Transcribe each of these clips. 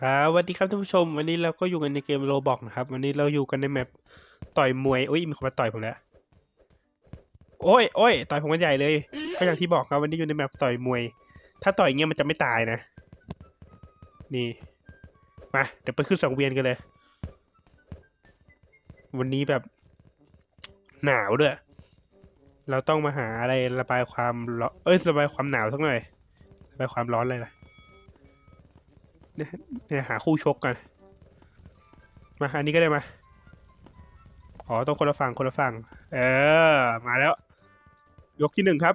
ครับสวัสดีครับท่านผู้ชม วันนี้เราก็อยู่กันในเกมโรบอกนะครับ วันนี้เราอยู่กันในแมปต่อยมวยโอ้ยมีคนมาต่อยผมแล้วโอ้ยโอ้ยต่อยผมกันใหญ่เลยก็อย่างที่บอกครับวันนี้อยู่ในแมปต่อยมวย ถ้าต่อยอย่างเงี้ยมันจะไม่ตายนะ นี่มาเดี๋ยวไปขึ้นสังเวียนกันเลย วันนี้แบบหนาวด้วย เราต้องมาหาอะไรระบายความร้อนเอ้ยระบายความหนาวสักหน่อยระบายความร้อนเลยล่ะ เนี่ยหาคู่ชกกัน มาอันนี้ก็ได้มา อ๋อต้องคนละฝั่งคนละฝั่ง เออ มาแล้ว ยกที่หนึ่งครับ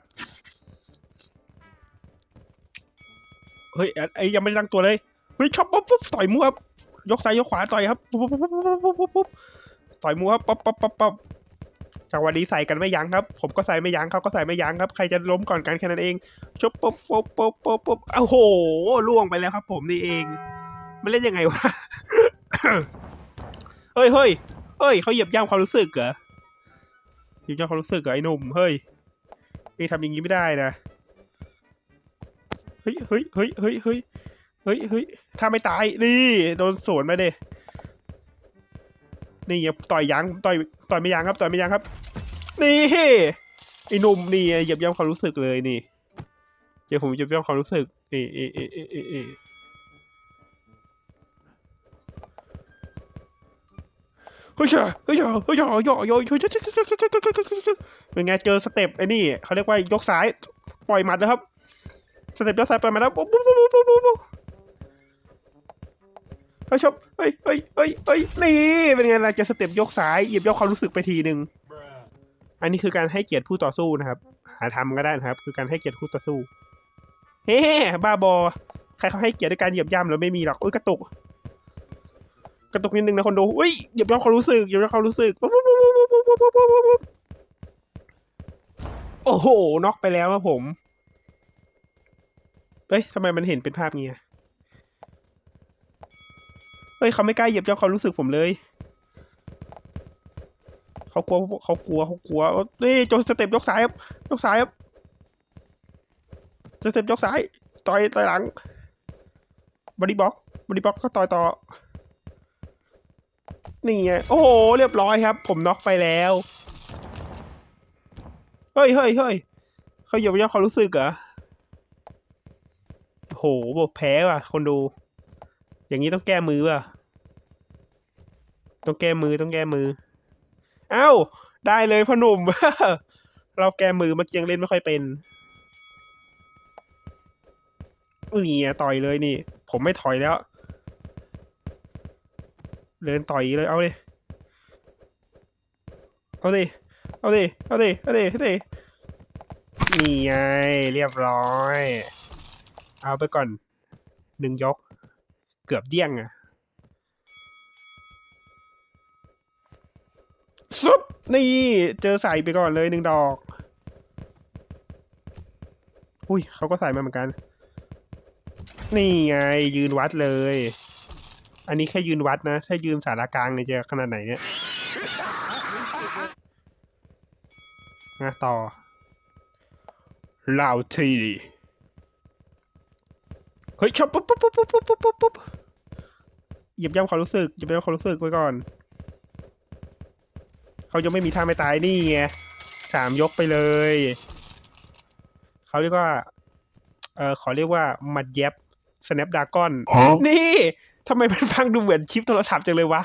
เฮ้ยไอ้ยังไม่ได้ตั้งตัวเลย เฮ้ยชอบปุ๊บปุ๊บต่อยมัวครับ ยกซ้ายยกขวาต่อยครับปุ๊บปุ๊บปุ๊บปุ๊บปุ๊บปุ๊บต่อยมัวครับปั๊บปั๊บปั๊บปั๊บ จังหวะนี้ใส่กันไม่ยั้งครับ ผมก็ใส่ไม่ยั้งเขาก็ใส่ไม่ยั้งครับ ใครจะล้มก่อนกันแค่นั้นเองชบปุ๊บปุ๊บปุ๊บปุ๊บปุ๊บโอ้โหล่วงไปแล้วครับ ผมนี่เอง มันเล่นยังไงวะ เฮ้ยเฮ้ยเฮ้ยเขาเหยียบย่ำความรู้สึกเหรอเหยียบย่ำความรู้สึกเหรอไอ้หนุ่ม เฮ้ยนี่ทำอย่างนี้ไม่ได้นะ เฮ้ยเฮ้ยเฮ้ยเฮ้ยเฮ้ยเฮ้ยเฮ้ยถ้าไม่ตาย นี่ โดนสวนมาเด้ นี่ย่าต่อยยั้งต่อยต่อยไม่ยั้งครับ ต่อยไม่ยั้งครับ นี่ไอ้หนุ่มนี่เหยียบย่ำความรู้สึกเลยนี่เดี๋ยวผมจะเพิ่มความรู้สึกเอเอเอเอเอเอเฮ้ยเจ้าเฮ้ยเจ้าเฮ้ยเจ้าย่อย่อเป็นไงเจอสเต็ปไอ้นี่เขาเรียกว่ายกซ้ายปล่อยหมัดนะครับ สเต็ปยกซ้ายปล่อยหมัดแล้วปุ๊บปุ๊บปุ๊บปุ๊บปุ๊บปุ๊บ เฮ้ชอบเฮ้ยเฮ้ยเฮ้ยเฮ้ยนี่เป็นไงล่ะจะสเต็ปยกซ้ายเหยียบยกความรู้สึกไปทีหนึ่งอันนี้คือการให้เกียรติผู้ต่อสู้นะครับ หาทำก็ได้นะครับ คือการให้เกียรติผู้ต่อสู้ เฮ้บ้าบอ ใครเขาให้เกียรติด้วยการเหยียบย่ำเราไม่มีหรอกอุ้ยกระตุก กระตุกนิดนึงนะคนดูอุ้ยเหยียบย่ำความรู้สึกเหยียบย่ำความรู้สึกโอ้โหน็อกไปแล้วครับผมเฮ้ยทำไมมันเห็นเป็นภาพเงี้ย เฮ้ยเขาไม่กล้าเหยียบย่ำความรู้สึกผมเลยเขากลัวเขากลัวเขากลัวนี่โจสเต็ปยกซ้ายครับยกซ้ายครับสเต็ปยกซ้ายต่อยต่อยหลังบอดี้บล็อกบอดี้บล็อกก็ต่อยต่อนี่ไงโอ้โหเรียบร้อยครับ ผมน็อกไปแล้วเฮ้ยเฮ้ยเฮ้ยเขาเหยียบย่ำความรู้สึกเหรอโอ้โหบอกแพ้ว่ะ คนดู อย่างนี้ต้องแก้มือว่ะ ต้องแก้มือต้องแก้มือ เอ้า ได้เลยพ่อหนุ่ม เราแก้มือเมื่อกี้ยังเล่นไม่ค่อยเป็นนี่ต่อยเลยนี่ ผมไม่ถอยแล้ว เดินต่อยเลย เอาดิเอาดิ เอาดิ เอาดิ เอาดิ เอาดิ นี่ไง เรียบร้อย เอาไปก่อน หนึ่งยก เกือบเดี้ยงอะซุบนี่เจอใส่ไปก่อนเลยหนึ่งดอก อุ้ยเขาก็ใส่มาเหมือนกัน นี่ไง ยืนวัดเลย อันนี้แค่ยืนวัดนะ ถ้ายืนสารกลางเนี่ยจะขนาดไหนเนี่ยมาต่อลาวที เฮ้ยชอบปุ๊บปุ๊บปุ๊บปุ๊บปุ๊บปุ๊บปุ๊บเหยียบย่ำความรู้สึกเหยียบย่ำความรู้สึกไว้ก่อน เขายังไม่มีท่าไม่ตายนี่ไงสามยกไปเลย เขาเรียกว่า เออขอเรียกว่ามัดเย็บ snapdragon นี่ทำไมมันฟังดูเหมือนชิปโทรศัพท์จังเลยวะ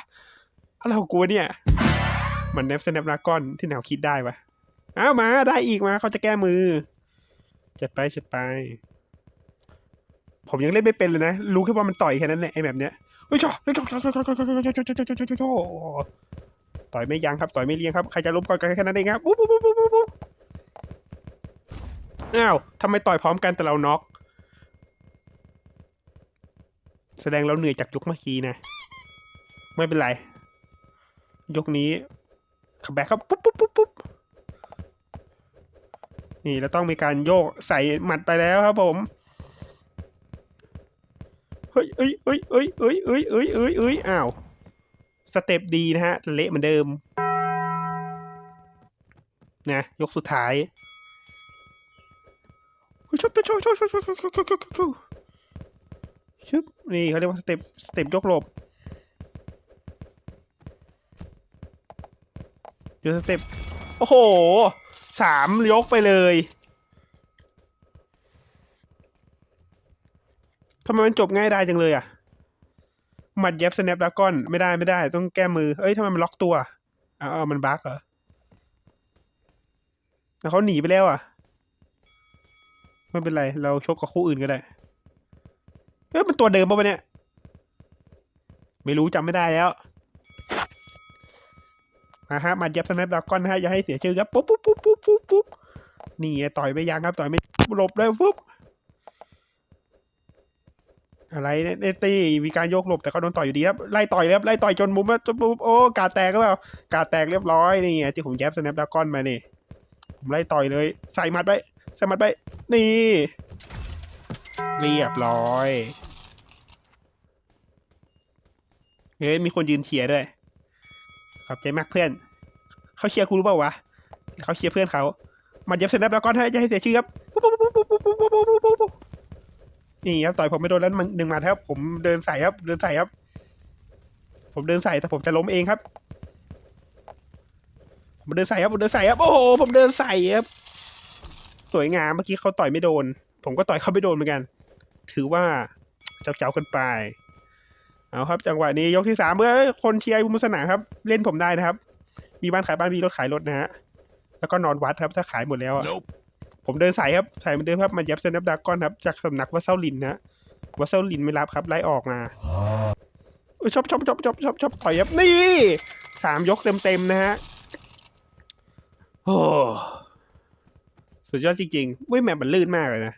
อะไรของกูเนี่ย มันเนฟ snapdragon ที่แนวคิดได้ปะอ้าวมาได้อีกมาเขาจะแก้มือ จัดไปจัดไป ผมยังเล่นไม่เป็นเลยนะ รู้แค่ว่ามันต่อยแค่นั้นแหละไอ้แบบเนี้ยเฮ้ยจ่อเฮ้ยจ่อจ่อจ่อจ่อจ่อจ่อจ่อจ่อจ่อจ่อจ่อต่อยไม่ยั้งครับ ต่อยไม่เลี้ยงครับ ใครจะล้มก่อนกันแค่นั้นเองครับปุ๊บปุ๊บปุ๊บปุ๊บปุ๊บอ้าวทำไมต่อยพร้อมกันแต่เราน็อก แสดงเราเหนื่อยจากยกเมื่อกี้นะ ไม่เป็นไร ยกนี้ขับแบกครับปุ๊บปุ๊บปุ๊บปุ๊บนี่เราต้องมีการโยกใส่หมัดไปแล้วครับผม เฮ้ยเอ้ยเอ้ยเอ้ยเอ้ยเอ้ยเอ้ยเอ้ยเอ้ยอ้าว สเต็ปดีนะฮะเละเหมือนเดิม นะ ยกสุดท้ายเฮ้ยชอบชอบชอบชอบชอบชอบชอบชอบชึบนี่เขาเรียกว่าสเต็ปสเต็ปยกหลบเจอสเต็ปโอ้โหสามยกไปเลย ทำไมมันจบง่ายได้จังเลยอะ หมัดเย็บสแนปดากอนไม่ได้ไม่ได้ ต้องแก้มือ เอ้ยทำไมมันล็อกตัวอ้าวมันบั๊กเหรอแล้วเขาหนีไปแล้วอะ ไม่เป็นไร เราชกกับคู่อื่นก็ได้ เอ้ยมันตัวเดิมป่ะวะเนี่ย ไม่รู้จำไม่ได้แล้วมาฮะมาเย็บสแนปดากอนนะฮะอย่าให้เสียชื่อครับปุ๊บปุ๊บปุ๊บปุ๊บปุ๊บปุ๊บนี่ต่อยไม่ยั้งครับต่อยไม่หลบเลยปุ๊บ อะไรเนตี้มีการโยกหลบแต่เขาโดนต่อยอยู่ดีครับไล่ต่อยครับไล่ต่อยจนมุมจนมุมโอ้กาแตกก็แบบกาแตกเรียบร้อยนี่ไงที่ผมแยบสแนปดากอนมาเนี่ยผมไล่ต่อยเลย ใส่หมัดไปใส่หมัดไป นี่ เรียบร้อยเฮ้ยมีคนยืนเชียร์ด้วยขอบใจมากเพื่อนเขาเชียร์คุณรู้เปล่าวะเขาเชียร์เพื่อนเขามาเย็บสแนปดากอนให้จะให้เสียชื่อครับปุ๊บปุ๊บปุ๊บปุ๊บปุ๊บปุ๊บปุ๊บ นี่ครับต่อยผมไม่โดนแล้วมันหนึ่งมาครับ ผมเดินใส่ครับ เดินใส่ครับ ผมเดินใส่แต่ผมจะล้มเองครับ ผมเดินใส่ครับผมเดินใส่ครับโอ้โหผมเดินใส่ครับ สวยงามเมื่อกี้เขาต่อยไม่โดน ผมก็ต่อยเขาไม่โดนเหมือนกัน ถือว่าเจ้าเจ้ากันไปเอาครับ จังหวะนี้ยกที่สามเมื่อคนเชียร์บุมสนาครับ เล่นผมได้นะครับ มีบ้านขายบ้านมีรถขายรถนะฮะแล้วก็นอนวัดครับถ้าขายหมดแล้วอะ ผมเดินสายครับสายมือนเดิมครับมาเย็บเซนับดากอนครับ จากสำนักวัสเซาลินนะวัสเซาลินไม่รับครับไล่ออกมาชอบชอบชอบชอบชอบชอบต่อยครับนี่สามยกเต็มเต็มนะฮะโอ้สุดยอดจริงๆเว้ยแมปมันลื่นมากเลยนะ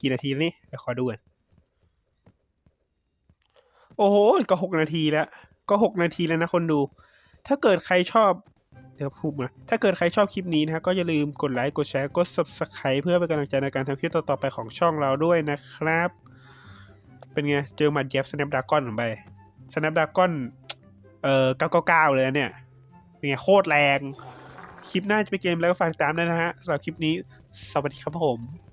กี่นาทีแล้วนี่เดี๋ยวขอดูกันโอ้โห ก็หกนาทีแล้ว ก็หกนาทีแล้วนะคนดู ถ้าเกิดใครชอบ นะครับพูดมา ถ้าเกิดใครชอบคลิปนี้นะฮะก็อย่าลืมกดไลค์ กดแชร์ กด subscribe เพื่อเป็นกำลังใจในการทำคลิปต่อๆไปของช่องเราด้วยนะครับ เป็นไง เจอหมัดเย็บ Snapdragon ไป Snapdragon เอ่อ999 เลยเนี่ย เป็นไงโคตรแรง คลิปหน้าจะเป็นเกมแล้วก็ฝากติดตามด้วยนะฮะสำหรับคลิปนี้ สวัสดีครับผม